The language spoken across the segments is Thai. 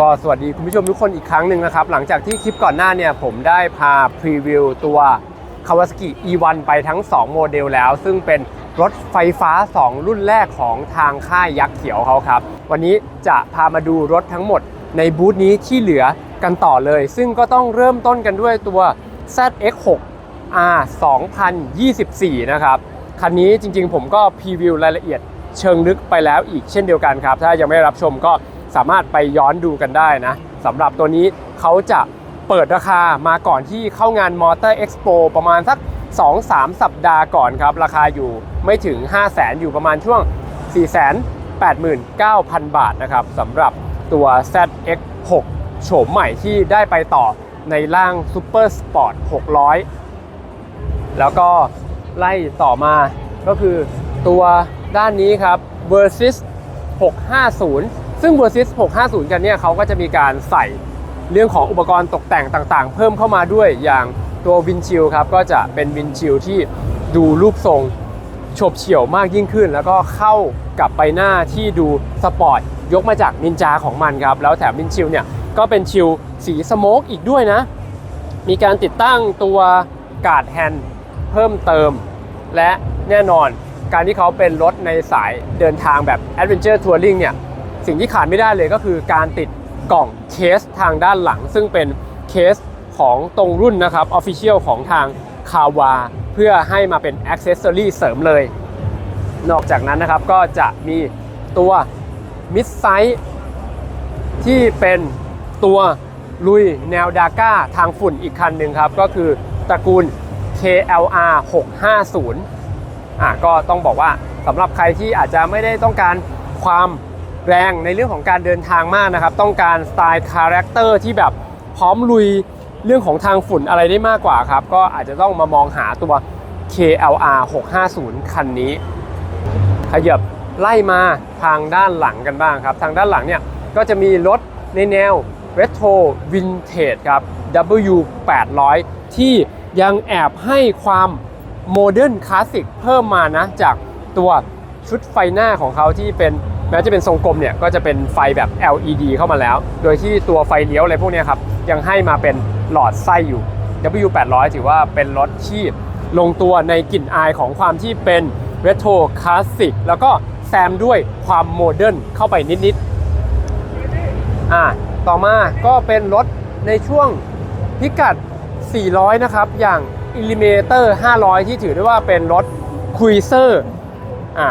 ก็สวัสดีคุณผู้ชมทุกคนอีกครั้งหนึ่งนะครับ หลังจากที่คลิปก่อนหน้าเนี่ยผมได้พาพรีวิวตัว Kawasaki E1 ไปทั้ง 2 โมเดลแล้ว ซึ่งเป็นรถไฟฟ้า 2 รุ่นแรกของทางค่ายยักษ์เขียวเขาครับ วันนี้จะพามาดูรถทั้งหมดในบูธนี้ที่เหลือกันต่อเลย ซึ่งก็ต้องเริ่มต้นกันด้วยตัว ZX6 R 2024 นะครับ คันนี้จริงๆผมก็พรีวิวรายละเอียดเชิงลึกไปแล้วอีกเช่นเดียวกันครับ ถ้ายังไม่ได้รับชมก็ สามารถไปย้อนดูกันได้นะสำหรับตัวนี้เขาจะเปิดราคามาก่อนที่เข้างาน Motor Expo ปประมาณสัก 2-3 สัปดาห์ก่อนครับ ราคาอยู่ไม่ถึง 5 0 0 0 0 0อยู่ประมาณช่วง 489,000 บาทนะครับสำหรับตัว ZX6 โฉมใหม่ที่ได้ไปต่อในร่าง Super Sport 600 แล้วก็ไล่ต่อมาก็คือตัวด้านนี้ครับ Versys 650 ซึ่ง Versys 650 กันเนี่ยเขาก็จะมีการใส่เรื่องของอุปกรณ์ตกแต่งต่างๆ เพิ่มเข้ามาด้วยอย่างตัววินชิลครับก็จะเป็นวินชิลที่ดูรูปทรงฉบเฉี่ยวมากยิ่งขึ้น แล้วก็เข้ากับใบหน้าที่ดูสปอร์ตยกมาจากนินจาของมันครับ แล้วแถมวินชิลเนี่ยก็เป็นชิลสีสโมกอีกด้วยนะ มีการติดตั้งตัวการ์ดแฮนด์เพิ่มเติม และแน่นอนการที่เขาเป็นรถในสายเดินทางแบบ Adventure Touring เนี่ย สิ่งที่ขาดไม่ได้เลยก็คือการติดกล่องเคสทางด้านหลัง ซึ่งเป็นเคสของตรงรุ่นนะครับ Official ของทางคาวาเพื่อให้มาเป็น Accessory เสริมเลย นอกจากนั้นนะครับก็จะมีตัวมิดไซส์ที่เป็นตัวลุยแนวดาก้าทางฝุ่นอีกคันหนึ่งครับ ก็คือตระกูล KLR 650อะก็ต้องบอกว่าสำหรับใครที่อาจจะไม่ได้ต้องการความ แรงในเรื่องของการเดินทางมากนะครับ ต้องการสไตล์คาแรคเตอร์ที่แบบพร้อมลุยเรื่องของทางฝุ่นอะไรได้มากกว่าครับ ก็อาจจะต้องมามองหาตัว KLR 650 คันนี้ ขยับไล่มาทางด้านหลังกันบ้างครับ ทางด้านหลังเนี่ยก็จะมีรถในแนว Retro Vintage ครับ W800 ที่ยังแอบให้ความโมเดิร์นคลาสสิกเพิ่มมานะ จากตัวชุดไฟหน้าของเขาที่เป็น แม้จะเป็นทรงกลมเนี่ยก็จะเป็นไฟแบบ LED เข้ามาแล้ว โดยที่ตัวไฟเลี้ยวอะไรพวกนี้ครับยังให้มาเป็นหลอดไส้อยู่ W800 ถือว่าเป็นรถที่ลงตัวในกลิ่นอายของความที่เป็นเรโทรคลาสสิกแล้วก็แซมด้วยความโมเดิร์นเข้าไปนิดๆอ่าต่อมาก็เป็นรถในช่วงพิกัด 400 นะครับ อย่าง i l l u m i n a t o r 500 ที่ถือได้ว่าเป็นรถคุยเซอร์อ่า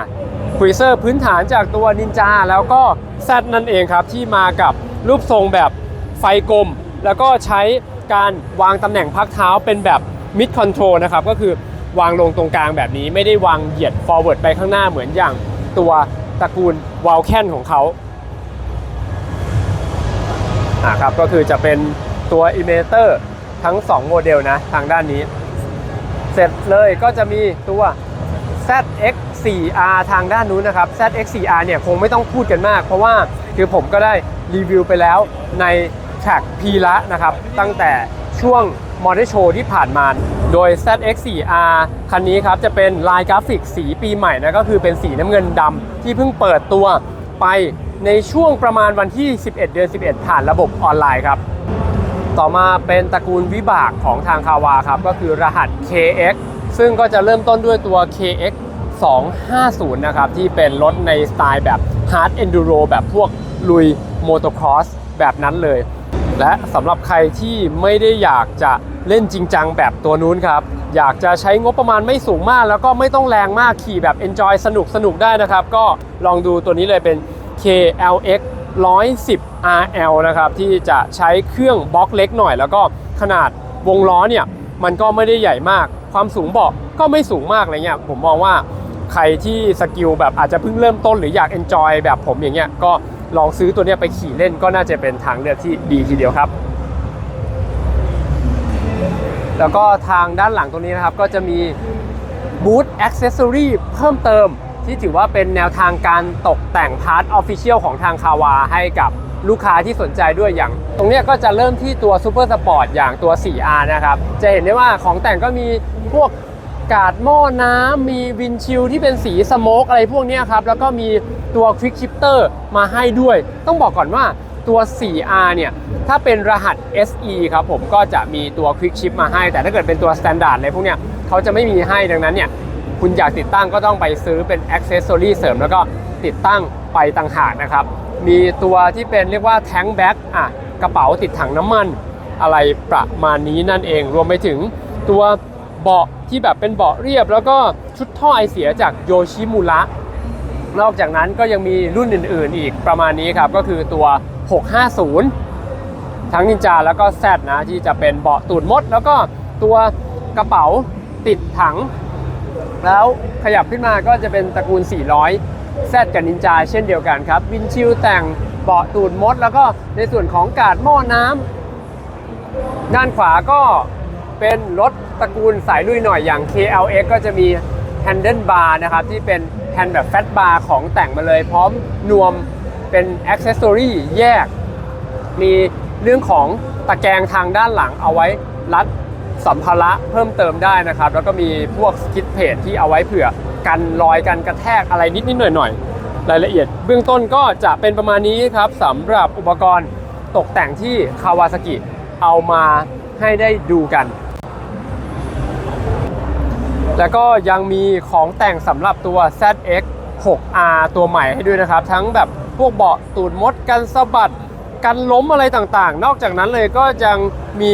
คุยเซอร์พื้นฐานจากตัวนินจาแล้วก็ Z นั่นเองครับ ที่มากับรูปทรงแบบไฟกลม แล้วก็ใช้การวางตำแหน่งพักเท้าเป็นแบบ mid control นะครับ ก็คือวางลงตรงกลางแบบนี้ไม่ได้วางเหยียด forward ไปข้างหน้าเหมือนอย่างตัวตระกูล w a l c a n ของเขาอ่าครับก็คือจะเป็นตัว i m a t o r ทั้ง 2 โมเดลนะ ทางด้านนี้ เสร็จเลยก็จะมีตัว ZX4R ทางด้านนู้นนะครับ ZX4R เนี่ยคงไม่ต้องพูดกันมาก เพราะว่าคือผมก็ได้รีวิวไปแล้วในแท็กพีละนะครับ ตั้งแต่ช่วงมอเตอร์โชว์ที่ผ่านมา โดย ZX4R คันนี้ครับ จะเป็นลายกราฟิกสีปีใหม่นะก็คือเป็นสีน้ำเงินดำที่เพิ่งเปิดตัวไปในช่วงประมาณวันที่ 11 เดือน 11 ผ่านระบบออนไลน์ครับ ต่อมาเป็นตระกูลวิบากของทางคาวาครับ ก็คือรหัส KX ซึ่งก็จะเริ่มต้นด้วยตัว KX 250 นะครับ ที่เป็นรถในสไตล์แบบ Hard Enduro แบบพวกลุยโมโตครอสแบบนั้นเลย และสำหรับใครที่ไม่ได้อยากจะเล่นจริงจังแบบตัวนู้นครับ อยากจะใช้งบประมาณไม่สูงมาก แล้วก็ไม่ต้องแรงมากขี่แบบ Enjoy สนุกสนุกได้นะครับ ก็ลองดูตัวนี้เลยเป็น KLX 110 RL นะครับที่จะใช้เครื่องบล็อกเล็กหน่อย แล้วก็ขนาดวงล้อเนี่ยมันก็ไม่ได้ใหญ่มาก ความสูงเบาะก็ไม่สูงมากอะไรเงี้ยผมมองว่า ใครที่สกิลแบบอาจจะเพิ่งเริ่มต้นหรืออยาก enjoy แบบผมอย่างเงี้ยก็ลองซื้อตัวเนี้ยไปขี่เล่นก็น่าจะเป็นทางเลือกที่ดีทีเดียวครับ แล้วก็ทางด้านหลังตรงนี้นะครับก็จะมีบูธอ c เซสซอรีเพิ่มเติม ที่ถือว่าเป็นแนวทางการตกแต่งพาร์ทออฟฟิเชียลของทางคาวาให้กับลูกค้าที่สนใจด้วยอย่าง ตรงเนี้ยก็จะเริ่มที่ตัวซูเปอร์สปอร์ตอย่างตัว 4R นะครับ จะเห็นได้ว่าของแต่งก็มีพวก กาดหม้อน้ำมีวินชิลที่เป็นสีสโมกอะไรพวกนี้ครับ แล้วก็มีตัวควิกชิปเตอร์มาให้ด้วย ต้องบอกก่อนว่าตัว 4R เนี่ย ถ้าเป็นรหัส SE ครับผมก็จะมีตัว Quick Ship มาให้ แต่ถ้าเกิดเป็นตัว Standard อะไรพวกเนี้ยเขาจะไม่มีให้ดังนั้นเนี่ยคุณอยากติดตั้งก็ต้องไปซื้อเป็น Accessory เสริมแล้วก็ติดตั้งไปต่างหากนะครับ มีตัวที่เป็นเรียกว่า Tank Bag อะกระเป๋าติดถังน้ำมัน อะไรประมาณนี้นั่นเอง รวมไปถึงตัวเบาะ ที่แบบเป็นเบาะเรียบ แล้วก็ชุดท่อไอเสียจากโยชิมุระนอกจากนั้นก็ยังมีรุ่นอื่น ๆ อีกประมาณนี้ครับก็คือตัว 650 ทั้งนินจาแล้วก็แซดนะที่จะเป็นเบาะตูดมด แล้วก็ตัวกระเป๋าติดถัง แล้วขยับขึ้นมาก็จะเป็นตระกูล 400 แซดกับนินจาเช่นเดียวกันครับ วินชิลแต่งเบาะตูดมด แล้วก็ในส่วนของกาดหม้อน้ำด้านขวาก็ เป็นรถตระกูลสายลุยหน่อยอย่าง KLX ก็จะมี Handle Bar นะครับ ที่เป็นแฮนด์แบบแฟตบาร์ของแต่งมาเลย พร้อมนวมเป็นอ c เซสซอรีแยก มีเรื่องของตะแกรงทางด้านหลังเอาไว้รัดสัมภาระเพิ่มเติมได้นะครับ แล้วก็มีพวกสกิทเพจที่เอาไว้เผื่อกันรอยกันกระแทกอะไรนิดนิดหน่อยหน่อยรายละเอียด เบื้องต้นก็จะเป็นประมาณนี้ครับสำหรับอุปกรณ์ตกแต่งที่คาวาซากิเอามาให้ได้ดูกัน แล้วก็ยังมีของแต่งสำหรับตัว ZX 6R ตัวใหม่ให้ด้วยนะครับ ทั้งแบบพวกเบาะตูดมดกันสะบัดกันล้มอะไรต่างๆ นอกจากนั้นเลยก็ยังมี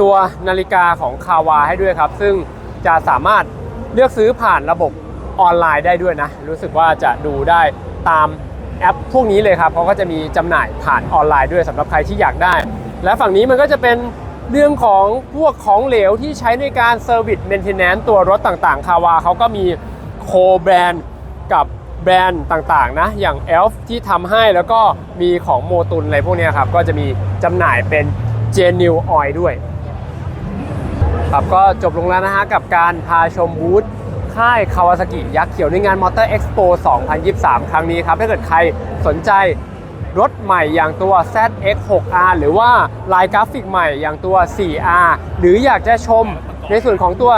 ตัวนาฬิกาของคาวาให้ด้วยครับ ซึ่งจะสามารถเลือกซื้อผ่านระบบออนไลน์ได้ด้วยนะ รู้สึกว่าจะดูได้ตามแอปพวกนี้เลยครับเขาก็จะมีจำหน่ายผ่านออนไลน์ด้วยสำหรับใครที่อยากได้ และฝั่งนี้มันก็จะเป็น เรื่องของพวกของเหลวที่ใช้ในการเซอร์วิสเมนเทนแนนตัวรถต่างๆ คาวาเขาก็มีโคแบรนด์กับแบรนด์ต่างๆนะอย่าง Elf ที่ทำให้แล้วก็มีของโมตุนอะไรพวกนี้ครับ ก็จะมีจำหน่ายเป็น Genuine Oil ด้วย ครับก็จบลงแล้วนะฮะกับการพาชมบูธค่ายคาวาซากิยักษ์เขียวในงานมอเตอร์เอ็กซ์โป2023 ครั้งนี้ครับ ถ้าเกิดใครสนใจ รถใหม่อย่างตัว ZX6R หรือว่าลายกราฟิกใหม่อย่างตัว 4R หรืออยากจะชมในส่วนของตัว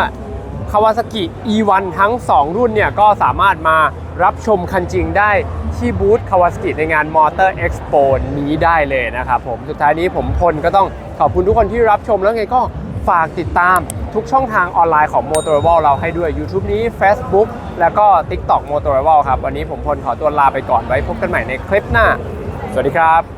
คาวาซากิ E1 ทั้ง 2 รุ่นเนี่ยก็สามารถมารับชมคันจริงได้ที่บูธคาวาซากิในงาน Motor Expo นี้ได้เลยนะครับผม สุดท้ายนี้ผมพลก็ต้องขอบคุณทุกคนที่รับชมแล้วไงก็ฝากติดตามทุกช่องทางออนไลน์ของ m o t o r w a l เราให้ด้วย YouTube นี้ Facebook แล้วก็ TikTok m o t o r w a l ครับ วันนี้ผมพลขอตัวลาไปก่อนไว้พบกันใหม่ในคลิปหน้า สวัสดีครับ